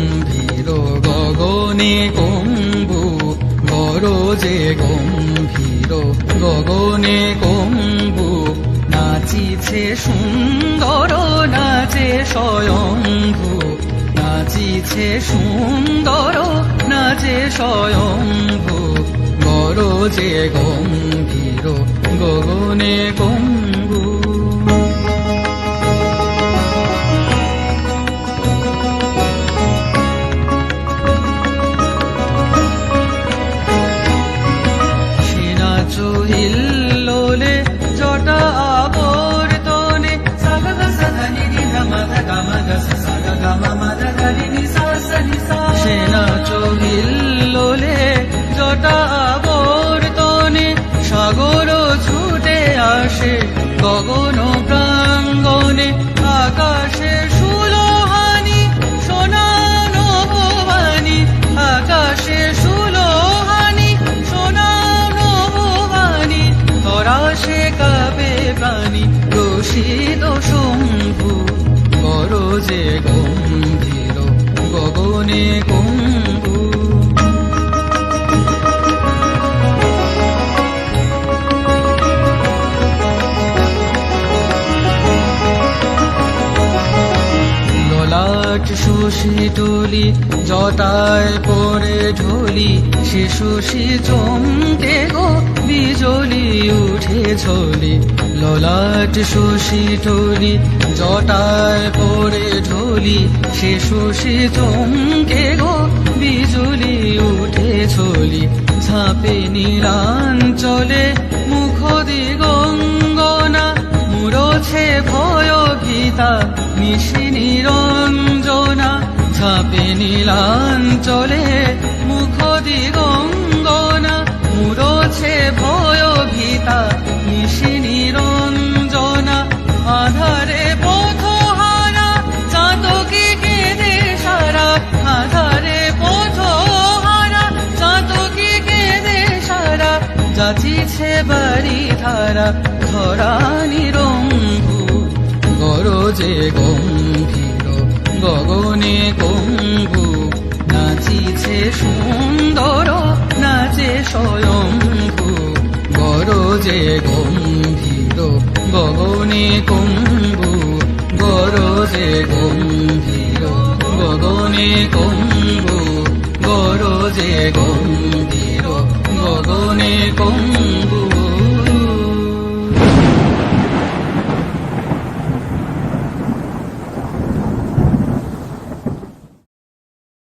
গম্ভীর গগনে কম্বু, গরজে গম্ভীর গগনে কম্বু, নাচিছে সুন্দর, নাচে স্বয়ম্ভু, নাচিছে সুন্দর, নাচে স্বয়ম্ভু, গরজে গম্ভীর গগনে কম্বু জটা আবর্তনে সাগর ছুটে আসে গগন প্রাঙ্গনে আকাশে শশী টুলি, জটায় পরে ঢলি, সে শশী চমকে গো, বিজলি উঠে ঝলি। ললাট শশী টুলি, জটায় পরে ঢলি, সে শশী চমকে গো, বিজলি উঠে ঝলি। ঝাঁপে নীলাঞ্চলে মুখ দিগঙ্গনা মুরছে ভয় মিশি নিরঞ্জনা ঝাঁপে নীলাঞ্চলে মুখ দিগঙ্গনা মুরছে ভয় ভীতা মিশি নিরঞ্জনা আধারে কেঁদে সারা। আধারে কেঁদে সারা। যাচিছে বাড়ি ধারা, ধরা নিরম্ভু গরজে গম্ভীর গঙ্গু নাচিছে সুন্দর, নাচে স্বয়ম্ভু। বড় যে গম্ভীর, গগনে কম্বু বড় যে গম্ভীর, গগনে কম্বু বড় যে গম্ভীর, গগনে কম্বু